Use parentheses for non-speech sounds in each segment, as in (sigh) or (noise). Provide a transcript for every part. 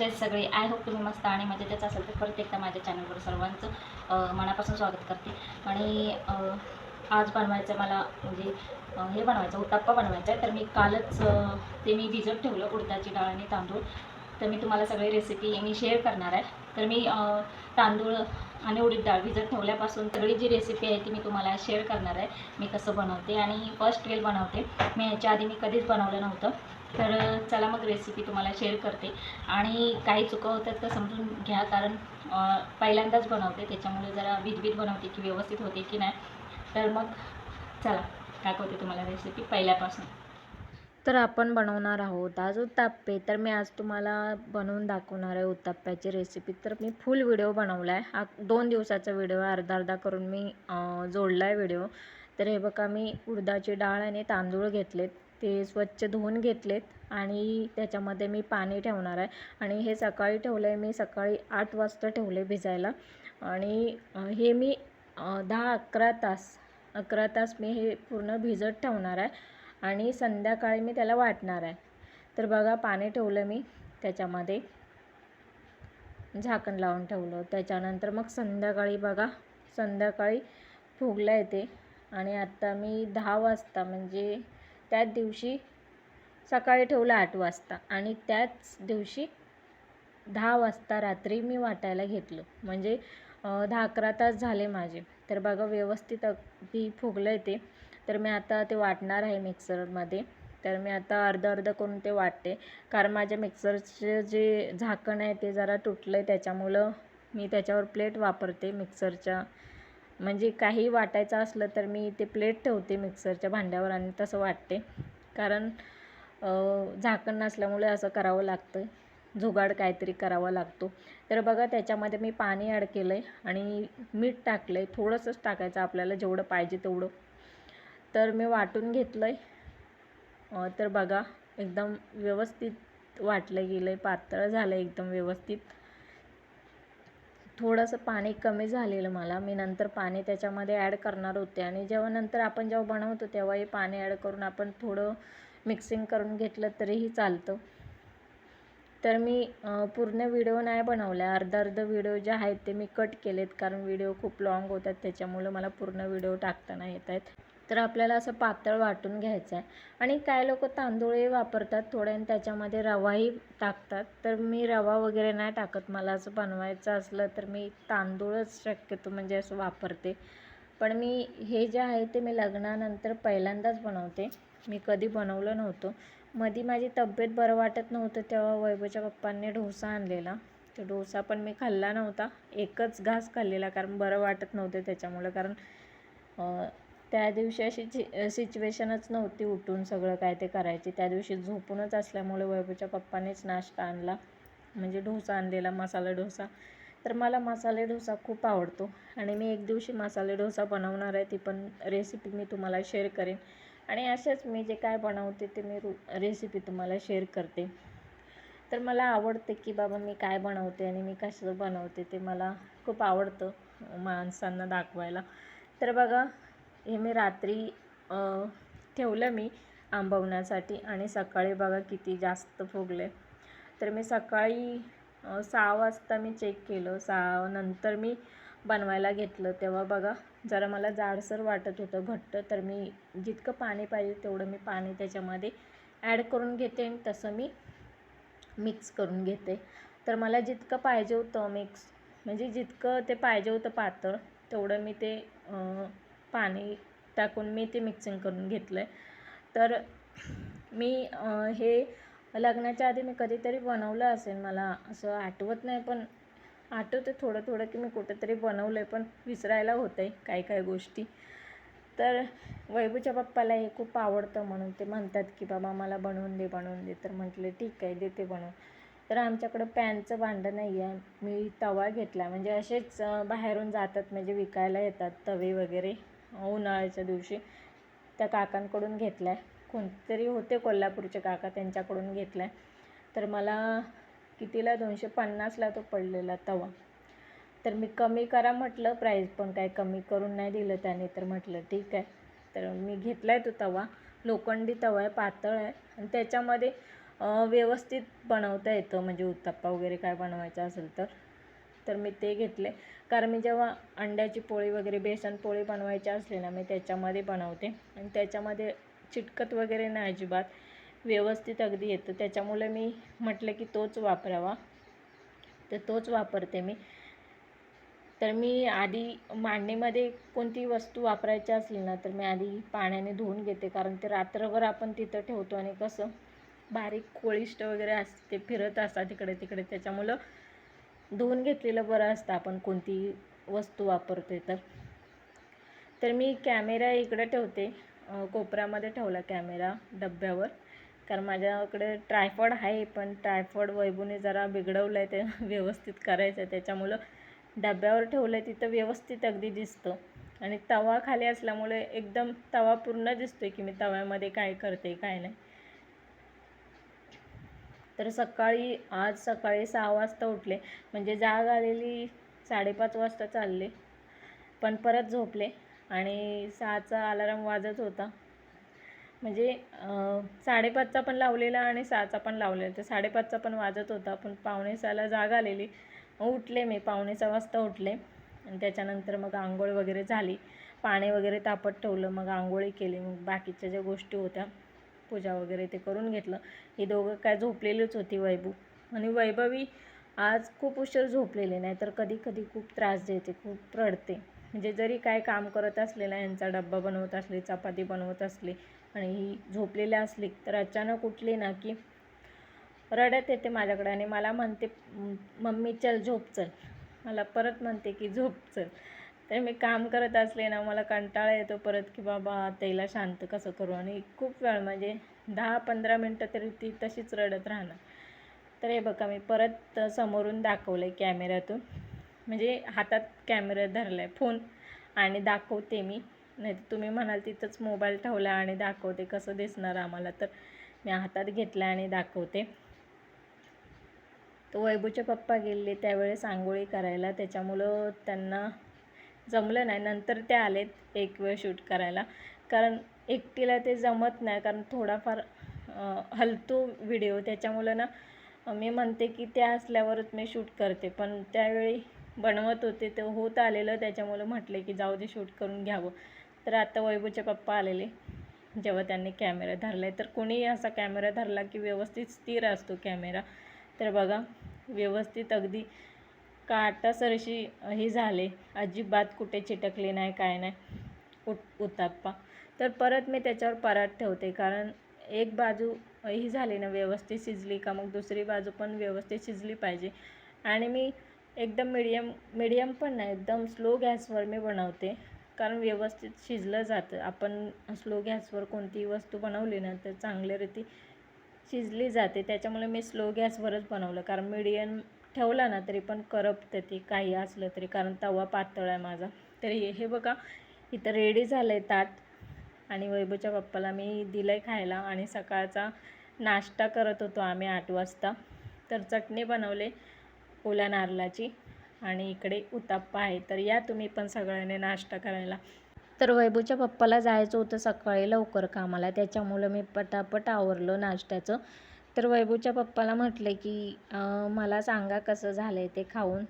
कसे आहेत सगळे. आय होप तुम्ही मस्त आणि मजेतच असेल तर परत एकदा माझ्या चॅनलवर सर्वांचं मनापासून स्वागत करते. आणि आज बनवायचं मला म्हणजे हे बनवायचं उत्ताप्पा बनवायचा आहे. तर मी कालच ते मी भिजत ठेवलं उडदाची डाळ आणि तांदूळ. तर मी तुम्हाला सगळी रेसिपी मी शेअर करणार आहे. तर मी तांदूळ आणि उडीद डाळ भिजत ठेवल्यापासून सगळी जी रेसिपी आहे ती मी तुम्हाला शेअर करणार आहे. मी कसं बनवते आणि फर्स्ट वेल बनवते. मी याच्या आधी मी कधीच बनवलं नव्हतं. तर चला मग रेसिपी तुम्हाला शेअर करते. आणि काही चुका होतात तर समजून घ्या कारण पहिल्यांदाच बनवते. त्याच्यामुळे जरा विधविध बनवते की व्यवस्थित होते की नाही. तर मग चला दाखवते तुम्हाला रेसिपी पहिल्यापासून. तर आपण बनवणार आहोत. आज उत्ताप्पे. तर मी आज तुम्हाला बनवून दाखवणार आहे उत्ताप्प्याची रेसिपी तर मी फुल व्हिडिओ बनवला आहे हा दोन दिवसाचा व्हिडिओ आहे. अर्धा अर्धा करून मी जोडला आहे व्हिडिओ तर हे बघा मी उडदाची डाळ आणि तांदूळ घेतलेत. ते स्वच्छ धुवून घेतलेत आणि त्याच्यामध्ये मी पाणी ठेवणार आहे. आणि हे सकाळी ठेवलं आहे मी. सकाळी आठ वाजता ठेवले भिजायला. आणि हे मी दहा अकरा तास अकरा तास मी हे पूर्ण भिजत ठेवणार आहे. आणि संध्याकाळी मी त्याला वाटणार आहे. तर बघा पाणी ठेवलं मी त्याच्यामध्ये. झाकण लावून ठेवलं. त्याच्यानंतर मग संध्याकाळी बघा संध्याकाळी फुगलं येते. आणि आत्ता मी दहा वाजता म्हणजे त्याच दिवशी सकाळी ठेवलं आठ वाजता. आणि त्याच दिवशी दहा वाजता रात्री मी वाटायला घेतलं. म्हणजे दहा अकरा तास झाले माझे. तर बघा व्यवस्थित अगदी फुगलं येते. तर मी आता ते वाटणार आहे मिक्सरमध्ये. तर मी आता अर्धं अर्धं करून ते वाटते. कारण माझ्या मिक्सरचे जे झाकण आहे ते जरा तुटलं आहे त्याच्यामुळं मी त्याच्यावर प्लेट वापरते मिक्सरच्या. म्हणजे काही वाटायचं असलं तर मी ते प्लेट ठेवते मिक्सरच्या भांड्यावर आणि तसं वाटते. कारण झाकण नसल्यामुळे असं करावं लागतं. जुगाड काहीतरी करावा लागतो. तर बघा त्याच्यामध्ये मी पाणी ॲड केलं आहे आणि मीठ टाकलं आहे थोडंसंच टाकायचं आपल्याला जेवढं पाहिजे तेवढं. तर मी वाटून घेतलं आहे तर बघा एकदम व्यवस्थित वाटलं गेलं आहे पातळ झालं आहे एकदम व्यवस्थित. थोडंसं पाणी कमी झालेलं मला. मी नंतर पाणी त्याच्यामध्ये ॲड करणार होते आणि जेव्हा नंतर आपण जेव्हा बनवतो तेव्हा हे पाणी ॲड करून आपण थोडं मिक्सिंग करून घेतलं तरीही चालतं. तर मी पूर्ण व्हिडिओ नाही बनवला. अर्धा अर्धा व्हिडिओ जे आहेत ते मी कट केलेत कारण व्हिडिओ खूप लाँग होतात त्याच्यामुळं मला पूर्ण व्हिडिओ टाकताना येत आहेत तर आपल्याला असं पातळ वाटून घ्यायचं आहे. आणि काय लोक तांदूळही वापरतात थोडे आणि त्याच्यामध्ये रवाही टाकतात. तर मी रवा वगैरे नाही टाकत. मला असं बनवायचं असलं तर मी तांदूळच शक्यतो म्हणजे असं वापरते. पण मी हे जे आहे ते मी लग्नानंतर पहिल्यांदाच बनवते. मी कधी बनवलं नव्हतं. मधी माझी तब्येत बरं वाटत नव्हतं तेव्हा वैभवच्या पप्पांनी डोसा आणलेला. तो डोसा पण मी खाल्ला नव्हता. एकच घास खाल्लेला कारण बरं वाटत नव्हतं त्याच्यामुळं. कारण त्या दिवशी अशी सिच्युएशनच नव्हती उठून सगळं काय ते करायची. त्या दिवशी झोपूनच असल्यामुळे वैभवच्या पप्पानेच नाश्ता आणला. म्हणजे डोसा आणलेला मसाला डोसा. तर मला मसाले डोसा खूप आवडतो. आणि मी एक दिवशी मसाले डोसा बनवणार आहे ती पण रेसिपी मी तुम्हाला शेअर करेन. आणि असेच मी जे काय बनवते ते मी रेसिपी तुम्हाला शेअर करते. तर मला आवडते की बाबा मी काय बनवते आणि मी कसं बनवते ते मला खूप आवडतं माणसांना दाखवायला. तर बघा हे मी रात्री ठेवलं मी आंबवण्यासाठी. आणि सकाळी बघा किती जास्त फुगले. तर मी सकाळी सहा वाजता मी चेक केलं. सहा नंतर मी बनवायला घेतलं. तेव्हा बघा जरा मला जाडसर वाटत होतं घट्ट. तर मी जितकं पाणी पाहिजे तेवढं मी पाणी त्याच्यामध्ये ॲड करून घेते आणि तसं मी मिक्स करून घेते. तर मला जितकं पाहिजे होतं मिक्स म्हणजे जितकं ते पाहिजे होतं पातळ तेवढं मी ते पाणी टाकून मी ते मिक्सिंग करून घेतलं आहे तर मी हे लग्नाच्या आधी मी कधीतरी बनवलं असेल मला असं आठवत नाही पण आठवतं थोडं थोडं की मी कुठंतरी बनवलं आहे पण विसरायला होतं आहे काही काही गोष्टी. तर वैभूच्या पप्पाला हे खूप आवडतं म्हणून ते म्हणतात की बाबा मला बनवून दे बनवून दे. तर म्हटलं ठीक आहे देते बनवून. तर आमच्याकडं पॅनचं भांडं नाही आहे मी तवा घेतला. म्हणजे असेच बाहेरून जातात म्हणजे विकायला येतात तवे वगैरे. उन्हाळ्याच्या दिवशी त्या काकांकडून घेतला आहे कोणतरी होते कोल्हापूरचे काका त्यांच्याकडून घेतला आहे तर मला कितीला? दोनशे पन्नासला तो पडलेला तवा. तर मी कमी करा म्हटलं प्राईस पण काय कमी करून नाही दिलं त्याने. तर म्हटलं ठीक आहे. तर मी घेतला आहे तो तवा. लोखंडी तवा आहे पातळ आहे. आणि त्याच्यामध्ये व्यवस्थित बनवता येतं. म्हणजे उत्तप्पा वगैरे काय बनवायचं असेल तर. तर मी ते घेतले. कारण मी जेव्हा अंड्याची पोळी वगैरे बेसन पोळी बनवायची असली ना मी त्याच्यामध्ये बनवते. आणि त्याच्यामध्ये चिटकत वगैरे नाही अजिबात. व्यवस्थित अगदी येतं. त्याच्यामुळे मी म्हटलं की तोच वापरावा. तर तोच वापरते मी. तर मी आधी मांडणीमध्ये कोणती वस्तू वापरायची असली ना तर मी आधी पाण्याने धुवून घेते. कारण ते रात्रभर आपण तिथं ठेवतो आणि कसं बारीक कोळिष्ट वगैरे असते ते फिरत असतात तिकडे तिकडे. त्याच्यामुळं धुवून घेतलेलं बरं असतं. आपण कोणती वस्तू वापरते तर. तर मी कॅमेरा इकडे ठेवते. कोपऱ्यामध्ये ठेवला कॅमेरा डब्यावर. कारण माझ्याकडे ट्रायफॉड आहे पण ट्रायफॉड वैभूने जरा बिघडवलं आहे ते (laughs) व्यवस्थित करायचं आहे त्याच्यामुळं डब्यावर ठेवलं आहे तिथं व्यवस्थित अगदी दिसतं. आणि तवा खाली असल्यामुळे एकदम तवा पूर्ण दिसतो आहे की मी तव्यामध्ये काय करते काय नाही. तर सकाळी आज सकाळी सहा वाजता उठले. म्हणजे जाग आलेली साडेपाच वाजता चालले. पण परत झोपले आणि सहाचा अलाराम वाजत होता. म्हणजे साडेपाचचा पण लावलेला आणि सहाचा पण लावलेला. तर साडेपाचचा पण वाजत होता. पण पावणे सहाला जाग आलेली. मग उठले मी. पावणे सहा वाजता उठले. आणि त्याच्यानंतर मग आंघोळ वगैरे झाली. पाणी वगैरे तापत ठेवलं. मग आंघोळी केली. मग बाकीच्या ज्या गोष्टी होत्या पूजा वगैरे ते करून घेतलं. ही दोघं काय झोपलेलीच होती वैभू. आणि वैभवी आज खूप उशीर झोपलेली नाही तर कधी कधी खूप त्रास देते खूप रडते. म्हणजे जरी काय काम करत असले ना यांचा डब्बा बनवत असले चपाती बनवत असली आणि ही झोपलेली असली तर अचानक उठली ना की रडत येते माझ्याकडे आणि मला म्हणते मम्मी चल झोप चल. मला परत म्हणते की झोप चल. तर मी काम करत असले ना मला कंटाळा येतो परत की बाबा त्याला शांत कसं करू? आणि खूप वेळ म्हणजे दहा पंधरा मिनटं तरी ती तशीच रडत राहणार. तर हे बघा मी परत समोरून दाखवलं आहे कॅमेऱ्यातून. म्हणजे हातात कॅमेरा धरला आहे फोन आणि दाखवते मी. नाही तर तुम्ही म्हणाल तिथंच मोबाईल ठेवला आणि दाखवते कसं दिसणार आम्हाला? तर मी हातात घेतला आणि दाखवते. तर वैभूचे पप्पा गेले त्यावेळेस आंघोळी करायला. त्याच्यामुळं त्यांना जमलं नाही. नंतर ते आलेत एक वेळ शूट करायला. कारण एकटीला ते जमत नाही. कारण थोडाफार हलतो व्हिडिओ. त्याच्यामुळं ना मी म्हणते की त्या असल्यावरच मी शूट करते. पण त्यावेळी बनवत होते. ते होत आलेलं. त्याच्यामुळं म्हटले की जाऊ दे शूट करून घ्यावं. तर आता वैभूचे पप्पा आलेले. जेव्हा त्यांनी कॅमेरा धरला आहे तर कोणीही असा कॅमेरा धरला की व्यवस्थित स्थिर असतो कॅमेरा. तर बघा व्यवस्थित अगदी काटासरशी हे झाले. अजिबात कुठे चिटकले नाही काय नाही. उत उत्ताप्पा तर परत मी त्याच्यावर परात ठेवते. कारण एक बाजू ही झाली ना व्यवस्थित शिजली का मग दुसरी बाजू पण व्यवस्थित शिजली पाहिजे. आणि मी एकदम मिडियम मिडियम पण नाही एकदम स्लो गॅसवर मी बनवते. कारण व्यवस्थित शिजलं जातं. आपण स्लो गॅसवर कोणतीही वस्तू बनवली ना तर चांगल्यारीती शिजली जाते. त्याच्यामुळे मी स्लो गॅसवरच बनवलं. कारण मीडियम ठेवला ना तरी पण करपतं ती काही असलं तरी. कारण तवा पातळ आहे माझा. तर हे हे बघा इथं रेडी झालं आहे ताट. आणि वैभवच्या पप्पाला मी दिलं आहे खायला. आणि सकाळचा नाश्ता करत होतो आम्ही आठ वाजता. तर चटणी बनवले ओल्या नारळाची. आणि इकडे उताप्पा आहे. तर या तुम्ही पण सगळ्यांनी नाश्ता करायला. तर वैभवच्या पप्पाला जायचं होतं सकाळी लवकर कामाला. त्याच्यामुळं मी पटापट आवरलो नाश्त्याचं. तर वैभवच्या पप्पाला म्हटलं की मला सांगा कसं झालं आहे ते खाऊन.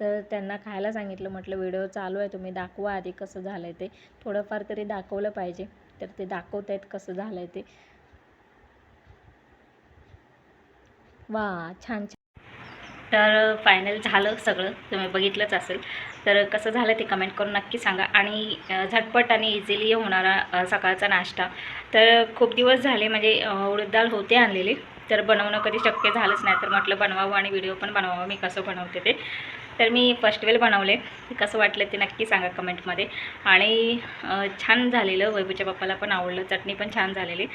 तर त्यांना खायला सांगितलं म्हटलं व्हिडिओ चालू आहे तुम्ही दाखवा आधी कसं झालं आहे ते. थोडंफार तरी दाखवलं पाहिजे तर ते दाखवत आहेत कसं झालं आहे ते. वा छान छान. तर फायनल झालं सगळं तुम्ही बघितलंच असेल. तर कसं झालं ते कमेंट करून नक्की सांगा. आणि झटपट आणि इझिली होणारा सकाळचा नाश्ता. तर खूप दिवस झाले म्हणजे अ, डाळ होते आणलेली. तर बनवणं कधी शक्य झालंच नाही. तर म्हटलं बनवावं आणि व्हिडिओ पण बनवावं. मी कसं बनवते ते. तर मी फर्स्ट वेल बनवले. कसं वाटलं ते नक्की सांगा कमेंटमध्ये. आणि छान झालेलं. वैभूच्या पप्पाला पण आवडलं. चटणी पण छान झालेली.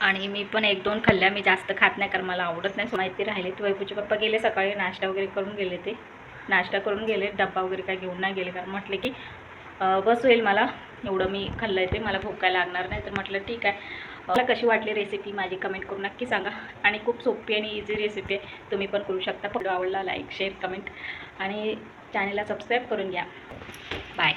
आणि मी पण एक दोन खाल्ल्या मी जास्त खात नाही कारण मला आवडत नाही. माहिती राहिली. तर वैभूचे पप्पा गेले सकाळी. नाश्ता वगैरे करून गेले ते. नाश्ता करून गेले. डब्बा वगैरे काय घेऊन नाही गेले. कारण म्हटले की बस होईल मला. एवढं मी खाल्लं आहे ते. मला भूक काय लागणार नाही. तर म्हटलं ठीक आहे. मला कशी वाटली रेसिपी माझी कमेंट करून नक्की सांगा. आणि खूप सोपी आणि इझी रेसिपी आहे. तुम्ही पण करू शकता. व्हिडिओ आवडला लाईक शेअर कमेंट आणि चॅनलला सबस्क्राईब करून घ्या. बाय